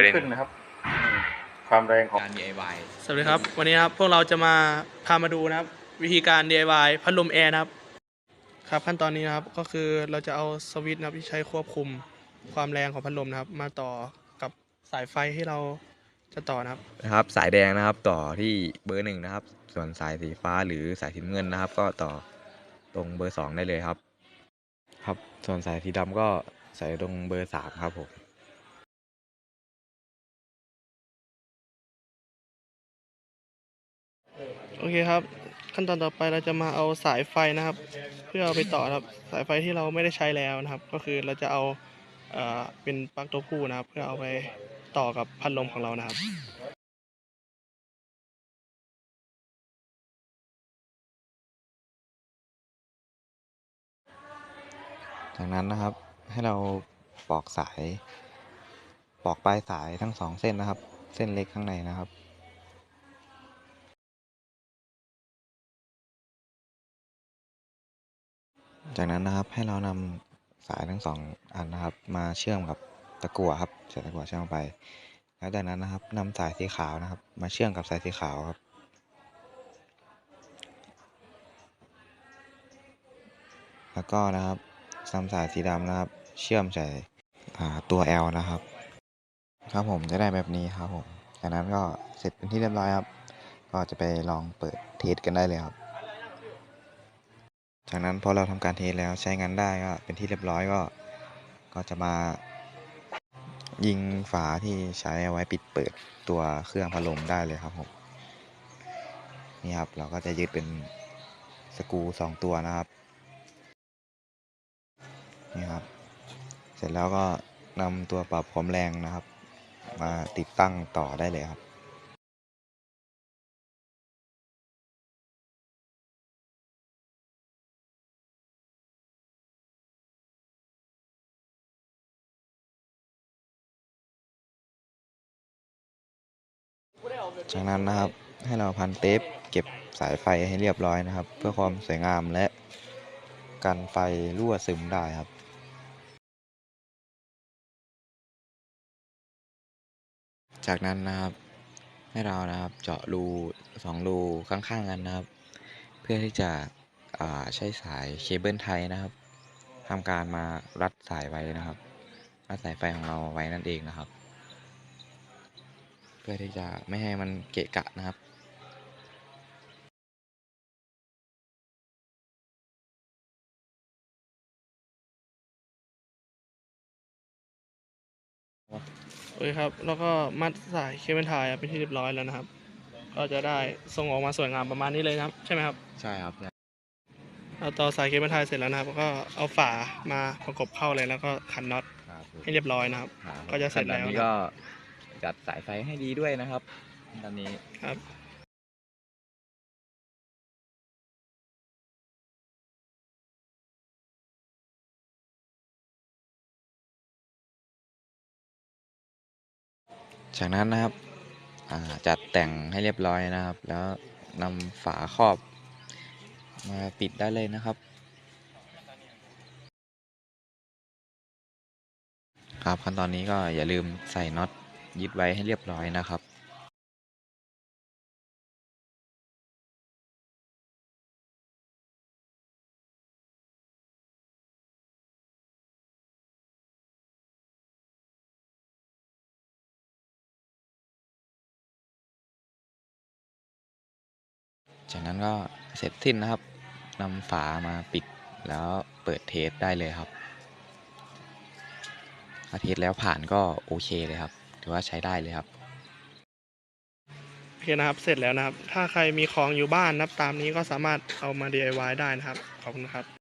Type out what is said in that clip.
ประเด็นขึ้นนะครับอืมความแรงของการ DIY สวัสดีครับ วันนี้นะครับพวกเราจะมาพามาดูนะครับ วิธีการ DIY พัดลมแอร์นะครับ ครับขั้นตอนนี้นะครับก็คือเราจะเอาสวิตช์นะครับที่ใช้ควบคุมความแรงของพัดลมนะครับ มาต่อกับสายไฟที่เราจะต่อนะครับ นะครับ สายแดงนะครับต่อที่เบอร์หนึ่งนะครับ ส่วนสายสีฟ้าหรือสายสีน้ำเงินนะครับ ก็ต่อตรงเบอร์สองได้เลยครับ ครับ ส่วนสายสีดำก็ใส่ตรงเบอร์สามครับผม โอเคครับ ขั้นตอนต่อไปเราจะมาเอาสายไฟนะครับ เพื่อเอาไปต่อครับสายไฟที่เราไม่ได้ใช้แล้วนะครับ ก็คือเราจะเอาเอ่อเป็นปลั๊กตัวผู้นะครับ เพื่อเอาไปต่อกับพัดลมของเรานะครับจากนั้นนะครับให้เราปอกสาย ปอกปลายสายทั้งสองเส้นนะครับ เส้นเล็กข้างในนะครับ จากนั้นนะครับให้เรานำสายทั้งสองอันนะครับ มาเชื่อมกับตะกั่วครับใส่ตะกั่วเชื่อมไป แล้วจากนั้นนะครับนำสายสีขาวนะครับ มาเชื่อมกับสายสีขาวครับ แล้วก็นะครับนำสายสีดำนะครับ เชื่อมใส่ตัว L นะครับ ครับผมจะได้แบบนี้ครับผมจากนั้นก็เสร็จเป็นที่เรียบร้อยครับ ก็จะไปลองเปิดเทสกันได้เลยครับ จากนั้นพอเราทำการเทสแล้วใช้งานได้ก็เป็นที่เรียบร้อยก็ ก็จะมายิงฝาที่ใช้เอาไว้ปิดเปิดตัวเครื่องพัดลมได้เลยครับผมนี่ครับเราก็จะยึดเป็นสกูสองตัวนะครับนี่ครับ เสร็จแล้วก็นำตัวปรับความแรงนะครับ มาติดตั้งต่อได้เลยครับ จากนั้นนะครับให้เราพันเทปเก็บสายไฟให้เรียบร้อยนะครับ เพื่อความสวยงามและกันไฟรั่วซึมได้ครับ จากนั้นนะครับให้เรานะครับเจาะรูสองรูข้างๆกันนะครับ เพื่อที่จะใช้สายเคเบิลไทยนะครับทำการมารัดสายไว้นะครับรัดสายไฟของเราไว้นั่นเองนะครับ พื่อที่จะไม่ให้มันเกะกะนะครับโอเคครับ แล้วก็มัดสายเคเบิลไทยเป็นที่เรียบร้อยแล้วนะครับ ก็จะได้ทรงออกมาสวยงามประมาณนี้เลยนะครับ ใช่ไหมครับ ใช่ครับเราต่อสายเคเบิลไทยเสร็จแล้วนะครับ ก็เอาฝามาประกบเข้าเลยแล้วก็ขันน็อตให้เรียบร้อยนะครับ ก็จะเสร็จแล้วขั้นตอนนี้ก็ จัดสายไฟให้ดีด้วยนะครับตอนนี้ครับจากนั้นนะครับอ่าจัดแต่งให้เรียบร้อยนะครับ แล้วนำฝาครอบมาปิดได้เลยนะครับ ครับขั้นตอนนี้ก็อย่าลืมใส่น็อต ยึดไว้ให้เรียบร้อยนะครับจากนั้นก็เสร็จสิ้นนะครับนำฝามาปิดแล้วเปิดเทสได้เลยครับเทสแล้วผ่านก็โอเคเลยครับ ถือว่าใช้ได้เลยครับโอเคนะครับ เสร็จแล้วนะครับ ถ้าใครมีของอยู่บ้านนับตามนี้ก็สามารถเอามา DIY ได้นะครับ ขอบคุณครับ